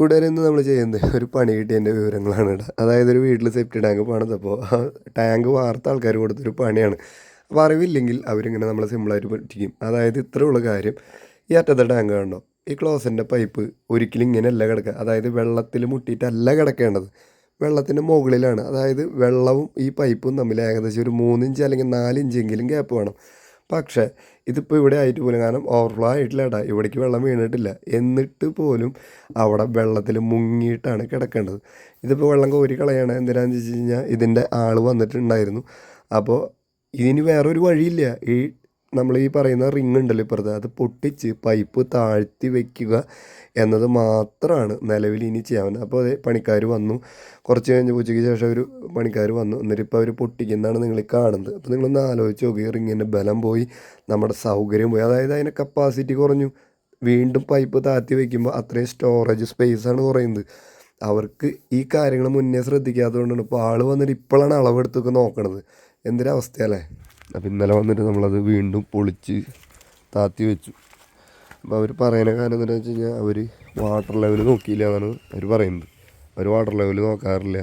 ഇന്ന് നമ്മൾ ചെയ്യുന്നത് ഒരു പണി കിട്ടിയതിന്റെ വിവരങ്ങളാണ് ഇട അതായത് ഒരു വീട്ടിൽ സെപ്റ്റി ടാങ്ക് പണിതപ്പോൾ ആ ടാങ്ക് വാർത്ത ആൾക്കാർ കൊടുത്തൊരു പണിയാണ്. അപ്പോൾ അറിവില്ലെങ്കിൽ അവരിങ്ങനെ നമ്മളെ സിമ്പിളായിട്ട് പറ്റിക്കും. അതായത് ഇത്രയുള്ള കാര്യം. ഈ അറ്റത്തെ ടാങ്ക് കണ്ടോ? ഈ ക്ലോസിന്റെ പൈപ്പ് ഒരിക്കലും ഇങ്ങനെയല്ല കിടക്കുക. അതായത് വെള്ളത്തിൽ മുട്ടിയിട്ടല്ല കിടക്കേണ്ടത്. വെള്ളത്തിന്റെ മുകളിലാണ്. അതായത് വെള്ളവും ഈ പൈപ്പും തമ്മിൽ ഏകദേശം ഒരു മൂന്നിഞ്ച് അല്ലെങ്കിൽ നാലിഞ്ചെങ്കിലും ഗ്യാപ്പ് വേണം. പക്ഷേ ഇതിപ്പോൾ ഇവിടെ ആയിട്ട് പോലും കാരണം ഓവർഫ്ലോ ആയിട്ടില്ല ഏട്ടാ ഇവിടേക്ക് വെള്ളം വീണിട്ടില്ല. എന്നിട്ട് പോലും അവിടെ വെള്ളത്തിൽ മുങ്ങിയിട്ടാണ് കിടക്കേണ്ടത്. ഇതിപ്പോൾ വെള്ളം കോരി കളയാണ്. എന്തിനാന്ന് വെച്ച് കഴിഞ്ഞാൽ ഇതിന്റെ ആൾ വന്നിട്ടുണ്ടായിരുന്നു. അപ്പോൾ ഇതിന് വേറൊരു വഴിയില്ല. ഈ നമ്മൾ ഈ പറയുന്ന റിങ് ഉണ്ടല്ലോ ഇപ്പുറത്ത് അത് പൊട്ടിച്ച് പൈപ്പ് താഴ്ത്തി വെക്കുക എന്നത് മാത്രമാണ് നിലവിൽ ഇനി ചെയ്യാവുന്നത് അപ്പോൾ അതെ പണിക്കാർ വന്നു. കുറച്ച് കഴിഞ്ഞ് ഉച്ചയ്ക്ക് ശേഷം ഒരു പണിക്കാർ വന്നു. എന്നിട്ട് ഇപ്പോൾ അവർ പൊട്ടിക്കുന്നതാണ് നിങ്ങൾ കാണുന്നത്. അപ്പോൾ നിങ്ങളൊന്ന് ആലോചിച്ച് നോക്കി റിങ്ങിന്റെ ബലം പോയി നമ്മുടെ സൗകര്യം പോയി. അതായത് അതിന്റെ കപ്പാസിറ്റി കുറഞ്ഞു. വീണ്ടും പൈപ്പ് താഴ്ത്തി വയ്ക്കുമ്പോൾ അത്രയും സ്റ്റോറേജ് സ്പേസാണ് കുറയുന്നത്. അവർക്ക് ഈ കാര്യങ്ങൾ മുന്നേ ശ്രദ്ധിക്കാത്തതുകൊണ്ടാണ് ഇപ്പോൾ ആൾ വന്നിട്ട് ഇപ്പോഴാണ് അളവെടുത്തൊക്കെ നോക്കണത്. എന്തൊരവസ്ഥയല്ലേ അപ്പോൾ ഇന്നലെ വന്നിട്ട് നമ്മളത് വീണ്ടും പൊളിച്ച് താത്തി വെച്ചു. അപ്പോൾ അവർ പറയുന്ന കാരണം എന്താണെന്ന് വെച്ച് കഴിഞ്ഞാൽ അവർ വാട്ടർ ലെവൽ നോക്കിയില്ല എന്നാണ് അവർ പറയുന്നത്. അവർ വാട്ടർ ലെവൽ നോക്കാറില്ല.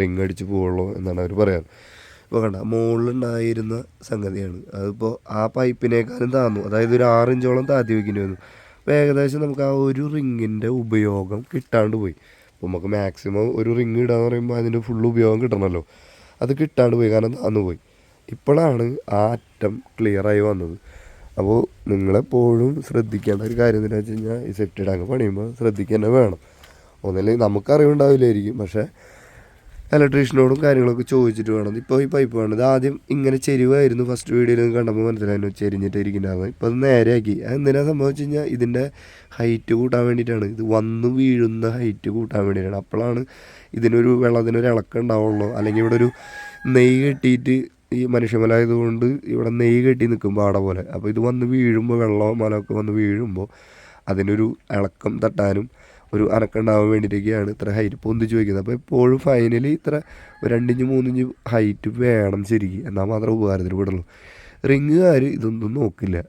റിങ് അടിച്ച് പോവുള്ളൂ എന്നാണ് അവർ പറയാറ്. ഇപ്പോൾ കണ്ട മുകളിലുണ്ടായിരുന്ന സംഗതിയാണ്. അതിപ്പോൾ ആ പൈപ്പിനേക്കാളും താന്നു. അതായത് ഒരു ആറിഞ്ചോളം താത്തി വെക്കേണ്ടി വന്നു. അപ്പോൾ ഏകദേശം നമുക്ക് ആ ഒരു റിങ്ങിന്റെ ഉപയോഗം കിട്ടാണ്ട് പോയി. അപ്പോൾ നമുക്ക് മാക്സിമം ഒരു റിങ് ഇടാന്ന് പറയുമ്പോൾ അതിന്റെ ഫുൾ ഉപയോഗം കിട്ടണമല്ലോ അത് കിട്ടാണ്ട് പോയി. കാരണം താന്നു പോയി. ഇപ്പോഴാണ് ആ അറ്റം ക്ലിയറായി വന്നത്. അപ്പോൾ നിങ്ങളെപ്പോഴും ശ്രദ്ധിക്കേണ്ട ഒരു കാര്യം എന്താണെന്ന് വെച്ച് കഴിഞ്ഞാൽ ഈ സെപ്റ്റി ടാങ്ക് പണിയുമ്പോൾ ശ്രദ്ധിക്കുക തന്നെ വേണം. ഒന്നല്ലെങ്കിൽ നമുക്ക് അറിവുണ്ടാവില്ലായിരിക്കും പക്ഷേ ഇലക്ട്രീഷ്യനോടും കാര്യങ്ങളൊക്കെ ചോദിച്ചിട്ട് വേണം. ഇപ്പോൾ ഈ പൈപ്പ് വേണം ഇത് ആദ്യം ഇങ്ങനെ ചെരുവായിരുന്നു ഫസ്റ്റ് വീഡിയോയിൽ കണ്ടപ്പോൾ മനസ്സിലായിരുന്നു ചെരിഞ്ഞിട്ട് ഇരിക്കുന്നതാണ് ഇപ്പോൾ അത് നേരെയാക്കി. അത് എന്തിനാണ് സംഭവിച്ചു കഴിഞ്ഞാൽ ഇതിന്റെ ഹൈറ്റ് കൂട്ടാൻ വേണ്ടിയിട്ടാണ്. ഇത് വന്ന് വീഴുന്ന ഹൈറ്റ് കൂട്ടാൻ വേണ്ടിയിട്ടാണ്. അപ്പോഴാണ് ഇതിനൊരു വെള്ളത്തിനൊരു ഇളക്കം ഉണ്ടാവുള്ളൂ. അല്ലെങ്കിൽ ഇവിടെ ഒരു നെയ് കെട്ടിയിട്ട് ഈ മനുഷ്യമലായതുകൊണ്ട് ഇവിടെ നെയ്യ് കെട്ടി നിൽക്കും പാട പോലെ. അപ്പോൾ ഇത് വന്ന് വീഴുമ്പോൾ വെള്ളവും മലമൊക്കെ വന്ന് വീഴുമ്പോൾ അതിനൊരു ഇളക്കം തട്ടാനും ഒരു അനക്കുണ്ടാവാൻ വേണ്ടിയിട്ടൊക്കെയാണ് ഇത്ര ഹൈറ്റ് പൊന്തിച്ച് വയ്ക്കുന്നത് അപ്പോൾ എപ്പോഴും ഫൈനലി ഇത്ര രണ്ടിഞ്ച് മൂന്നിഞ്ച് ഹൈറ്റ് വേണം ശരിക്കും. എന്നാൽ മാത്രമേ ഉപകാരത്തിന് പെടുള്ളൂ. റിങ്ങുകാർ ഇതൊന്നും നോക്കില്ല.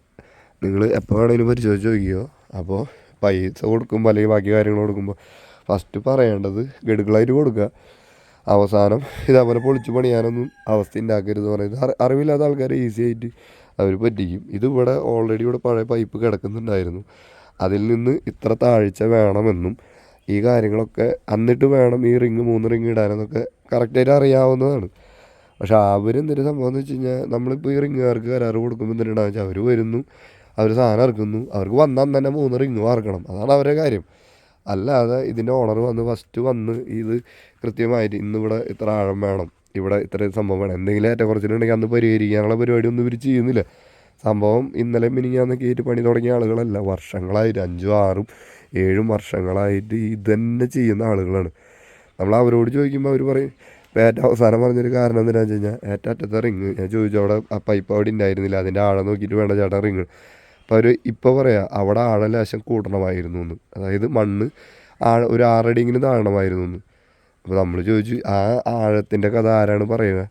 നിങ്ങൾ എപ്പോൾ വേണമെങ്കിലും പരിശോധിച്ച് നോക്കിയോ അപ്പോൾ പൈസ കൊടുക്കുമ്പോൾ അല്ലെങ്കിൽ ബാക്കി കാര്യങ്ങൾ കൊടുക്കുമ്പോൾ ഫസ്റ്റ് പറയേണ്ടത് ഗഡുക്കളായിട്ട് കൊടുക്കുക അവസാനം ഇതേപോലെ പൊളിച്ച് പണിയാനൊന്നും അവസ്ഥ ഉണ്ടാക്കരുത് പറയുന്നത്. അറി അറിവില്ലാത്ത ആൾക്കാരെ ഈസി ആയിട്ട് അവർ പറ്റിക്കും. ഇത് ഇവിടെ ഓൾറെഡി ഇവിടെ പഴയ പൈപ്പ് കിടക്കുന്നുണ്ടായിരുന്നു. അതിൽ നിന്ന് ഇത്ര താഴ്ച വേണമെന്നും ഈ കാര്യങ്ങളൊക്കെ എന്നിട്ട് വേണം ഈ റിങ് മൂന്ന് റിങ് ഇടാനെന്നൊക്കെ കറക്റ്റായിട്ട് അറിയാവുന്നതാണ്. പക്ഷെ അവരെന്തൊരു സംഭവം എന്ന് വെച്ച് കഴിഞ്ഞാൽ നമ്മളിപ്പോൾ ഈ റിങ്ങുകാർക്ക് കരാറ് കൊടുക്കുമ്പോൾ എന്തിനാണെന്ന് വെച്ചാൽ അവർ വരുന്നു അവർ സാധനം ഇറക്കുന്നു അവർക്ക് വന്നാൽ തന്നെ മൂന്ന് റിങ് വാർക്കണം. അതാണ് അവരുടെ കാര്യം. അല്ലാതെ ഇതിന്റെ ഓണർ വന്ന് ഫസ്റ്റ് വന്ന് ഇത് കൃത്യമായിട്ട് ഇന്നിവിടെ ഇത്ര ആഴം വേണം ഇവിടെ ഇത്ര സംഭവം വേണം എന്തെങ്കിലും ഏറ്റക്കുറച്ചിലുണ്ടെങ്കിൽ അന്ന് പരിഹരിക്കാനുള്ള പരിപാടി ഒന്നും ഇവർ ചെയ്യുന്നില്ല. സംഭവം ഇന്നലെ മിനിഞ്ഞാന്ന് കയറ്റി പണി തുടങ്ങിയ ആളുകളല്ല വർഷങ്ങളായിട്ട് അഞ്ചും ആറും ഏഴും വർഷങ്ങളായിട്ട് ഇതന്നെ ചെയ്യുന്ന ആളുകളാണ്. നമ്മൾ അവരോട് ചോദിക്കുമ്പോൾ അവർ പറയും ഏറ്റവും അവസാനം പറഞ്ഞൊരു കാരണം എന്താണെന്ന് വെച്ച് കഴിഞ്ഞാൽ ഏറ്റവും അറ്റത്തെ റിങ് ഞാൻ ചോദിച്ചു അവിടെ ആ പൈപ്പ് അവിടെ ഉണ്ടായിരുന്നില്ല അതിന്റെ ആഴം നോക്കിയിട്ട് വേണ്ട ചേട്ടാ റിങ്. അപ്പോൾ അവർ ഇപ്പോൾ പറയാം അവിടെ ആഴലാശം കൂടണമായിരുന്നു എന്ന് അതായത് മണ്ണ് ആഴ ഒരു ആറടിയെങ്കിലും താഴണമായിരുന്നു എന്ന് അപ്പോൾ നമ്മൾ ചോദിച്ചു ആ ആഴത്തിന്റെ കഥ ആരാണ് പറയുക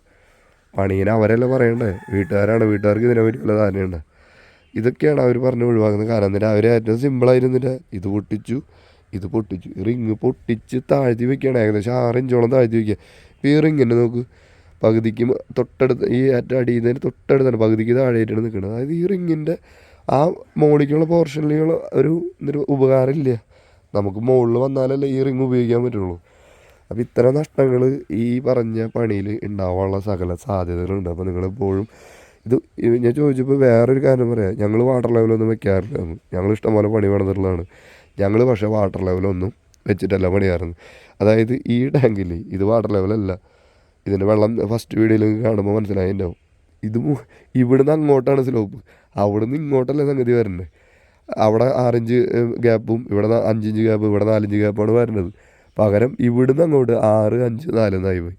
പണിയനെ അവരല്ല പറയണ്ടേ? വീട്ടുകാരാണ് വീട്ടുകാർക്ക് ഇതിനെ പറ്റി വല്ല ധാരണയുണ്ട്? ഇതൊക്കെയാണ് അവർ പറഞ്ഞ് ഒഴിവാക്കുന്നത് കാരണം. എന്നിട്ട് അവർ ഏറ്റവും സിമ്പിളായിരുന്നില്ല ഇത് പൊട്ടിച്ചു ഇത് പൊട്ടിച്ചു. റിങ് പൊട്ടിച്ച് താഴ്ത്തി വെക്കുകയാണ് ഏകദേശം ആറ് ഇഞ്ചോളം താഴ്ത്തി വെക്കുക ഇപ്പോൾ ഈ റിങ്ങിന് നോക്ക് പകുതിക്ക് തൊട്ടടുത്ത് ഈ ഏറ്റവും അടിയിൽ നിന്ന് തൊട്ടടുത്താണ് പകുതിക്ക് താഴെയായിട്ടാണ് നിൽക്കുന്നത് അതായത് ഈ റിങ്ങിന്റെ ആ മുകളിലേക്കുള്ള പോർഷനിലുള്ള ഒരു ഉപകാരമില്ല. നമുക്ക് മുകളിൽ വന്നാലല്ലേ ഈ റിങ് ഉപയോഗിക്കാൻ പറ്റുള്ളൂ. അപ്പോൾ ഇത്തരം നഷ്ടങ്ങൾ ഈ പറഞ്ഞ പണിയിൽ ഉണ്ടാവാനുള്ള സകല സാധ്യതകളുണ്ട്. അപ്പോൾ നിങ്ങളെപ്പോഴും ഇത് ഞാൻ ചോദിച്ചപ്പോൾ വേറൊരു കാര്യം പറയാം. ഞങ്ങൾ വാട്ടർ ലെവലൊന്നും വെക്കാറില്ല. ഞങ്ങൾ ഇഷ്ടംപോലെ പണി പണിതിട്ടുള്ളതാണ് ഞങ്ങൾ പക്ഷേ വാട്ടർ ലെവലൊന്നും വെച്ചിട്ടല്ല പണിയാറുന്നത്. അതായത് ഈ ടാങ്കിൽ ഇത് വാട്ടർ ലെവലല്ല ഇതിന്റെ വെള്ളം ഫസ്റ്റ് വീഡിയോയിൽ കാണുമ്പോൾ മനസ്സിലായി മനസ്സിലായിട്ടുണ്ടാവും ഇത് ഇവിടുന്ന് അങ്ങോട്ടാണ് സ്ലോപ്പ് അവിടുന്ന് ഇങ്ങോട്ടല്ല സംഗതി വരുന്നത് അവിടെ ആറിഞ്ച് ഗ്യാപ്പും ഇവിടെ അഞ്ചിഞ്ച് ഗ്യാപ്പ് ഇവിടെ നാലഞ്ച് ഗ്യാപ്പാണ് വരുന്നത് പകരം ഇവിടുന്ന് അങ്ങോട്ട് ആറ് അഞ്ച് നാലെന്നായി പോയി.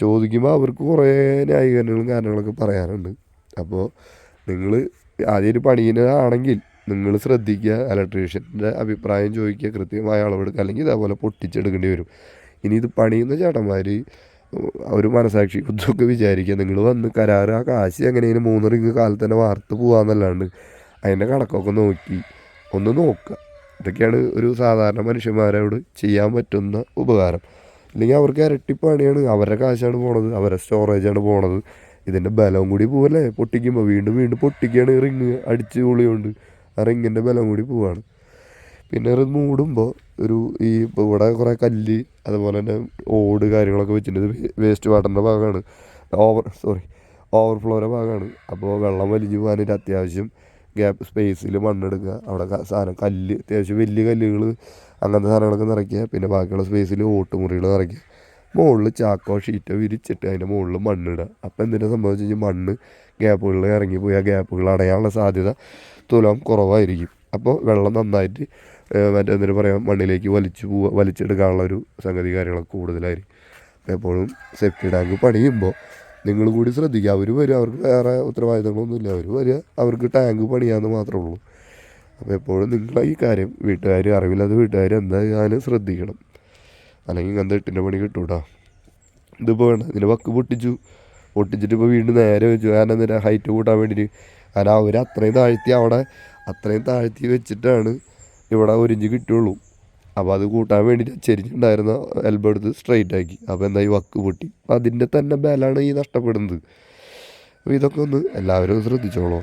ചോദിക്കുമ്പോൾ അവർക്ക് കുറേ ന്യായീകരണങ്ങളും കാര്യങ്ങളൊക്കെ പറയാനുണ്ട്. അപ്പോൾ നിങ്ങൾ ആദ്യം ഒരു പണീനാണെങ്കിൽ നിങ്ങൾ ശ്രദ്ധിക്കുക ഇലക്ട്രീഷ്യന്റെ അഭിപ്രായം ചോദിക്കുക കൃത്യമായ അളവെടുക്കുക അല്ലെങ്കിൽ ഇതേപോലെ പൊട്ടിച്ചെടുക്കേണ്ടി വരും. ഇനി ഇത് പണിയുന്ന ചേട്ടന്മാർ ഒരു മനസാക്ഷി കുത്തൊക്കെ വിചാരിക്കുക. നിങ്ങൾ വന്ന് കരാറ്. ആ കാശ് എങ്ങനെയും മൂന്ന് റിങ് കാലത്ത് തന്നെ വാർത്ത് പോകാമെന്നല്ലാണ്ട് അതിന്റെ കണക്കൊക്കെ നോക്കി ഒന്ന് നോക്കുക. ഇതൊക്കെയാണ് ഒരു സാധാരണ മനുഷ്യന്മാരോട് ചെയ്യാൻ പറ്റുന്ന ഉപകാരം. അല്ലെങ്കിൽ അവർക്ക് ഇരട്ടി പണിയാണ് അവരുടെ കാശാണ് പോണത്. അവരുടെ സ്റ്റോറേജാണ് പോണത്. ഇതിന്റെ ബലം കൂടി പോവല്ലേ? പൊട്ടിക്കുമ്പോൾ വീണ്ടും വീണ്ടും പൊട്ടിക്കുകയാണ് റിങ് അടിച്ച് പൊളിയുണ്ട്. ആ റിങ്ങിന്റെ ബലം കൂടി പോവാണ്. പിന്നെ അത് മൂടുമ്പോൾ ഒരു ഈ ഇവിടെ കുറേ കല്ല് അതുപോലെ തന്നെ ഓട് കാര്യങ്ങളൊക്കെ വെച്ചിട്ടുണ്ട്. ഇത് വേസ്റ്റ് വാട്ടറിന്റെ ഭാഗമാണ്. ഓവർ സോറി ഓവർഫ്ലോയുടെ ഭാഗമാണ്. അപ്പോൾ വെള്ളം വലിഞ്ഞു പോകാനൊരു അത്യാവശ്യം ഗ്യാപ്പ് സ്പേസിൽ മണ്ണെടുക്കുക. അവിടെ സാധനം കല്ല് അത്യാവശ്യം വലിയ കല്ലുകൾ അങ്ങനത്തെ സാധനങ്ങളൊക്കെ നിറയ്ക്കുക. പിന്നെ ബാക്കിയുള്ള സ്പേസിൽ ഓട്ടുമുറികൾ നിറയ്ക്കുക. മുകളിൽ ചാക്കോ ഷീറ്റോ വിരിച്ചിട്ട് അതിന്റെ മുകളിൽ മണ്ണിടുക. അപ്പോൾ എന്തിനാ സംഭവിച്ചു കഴിഞ്ഞാൽ മണ്ണ് ഗ്യാപ്പുകളിൽ ഇറങ്ങിപ്പോയി. ആ ഗ്യാപ്പുകൾ അടയാനുള്ള സാധ്യത തുലം കുറവായിരിക്കും. അപ്പോൾ വെള്ളം നന്നായിട്ട് മറ്റേ എന്തിനു പറയാം മണ്ണിലേക്ക് വലിച്ചു പോവുക വലിച്ചെടുക്കാനുള്ള ഒരു സംഗതി കാര്യങ്ങളൊക്കെ കൂടുതലായിരിക്കും എപ്പോഴും സേഫ്റ്റി ടാങ്ക് പണിയുമ്പോൾ നിങ്ങൾ കൂടി ശ്രദ്ധിക്കുക. അവർ വരിക അവർക്ക് വേറെ ഉത്തരവാദിത്തങ്ങളൊന്നുമില്ല. അവർ വരിക അവർക്ക് ടാങ്ക് പണിയാന്ന് മാത്രമേ ഉള്ളൂ. അപ്പോൾ എപ്പോഴും നിങ്ങൾ ഈ കാര്യം വീട്ടുകാർ അറിവില്ലാത്ത വീട്ടുകാർ എന്തായാലും ശ്രദ്ധിക്കണം. അല്ലെങ്കിൽ ഇങ്ങനത്തെ എട്ടിന്റെ പണി കിട്ടൂട്ടാ. ഇതിപ്പോൾ വേണ്ട ഇതിന്റെ വക്ക് പൊട്ടിച്ചു. പൊട്ടിച്ചിട്ട് ഇപ്പോൾ വീണ്ടും നേരെ വെച്ചു. കാരണം എന്തിനാ ഹൈറ്റ് കൂട്ടാൻ വേണ്ടിയിട്ട്. കാരണം അവർ അത്രയും താഴ്ത്തി അവിടെ അത്രയും താഴ്ത്തി വെച്ചിട്ടാണ് ഇവിടെ ഒരു ഇഞ്ച് അപ്പോൾ അത് കൂട്ടാൻ വേണ്ടിയിട്ട് ചെരിഞ്ഞിട്ടുണ്ടായിരുന്ന എൽബോ എടുത്ത് സ്ട്രെയിറ്റ് ആക്കി. അപ്പോൾ എന്തായി വക്ക് പൊട്ടി. അതിന്റെ തന്നെ ബലാണ് ഈ നഷ്ടപ്പെടുന്നത്. അപ്പോൾ ഇതൊക്കെ ഒന്ന് എല്ലാവരും ശ്രദ്ധിച്ചോളൂ.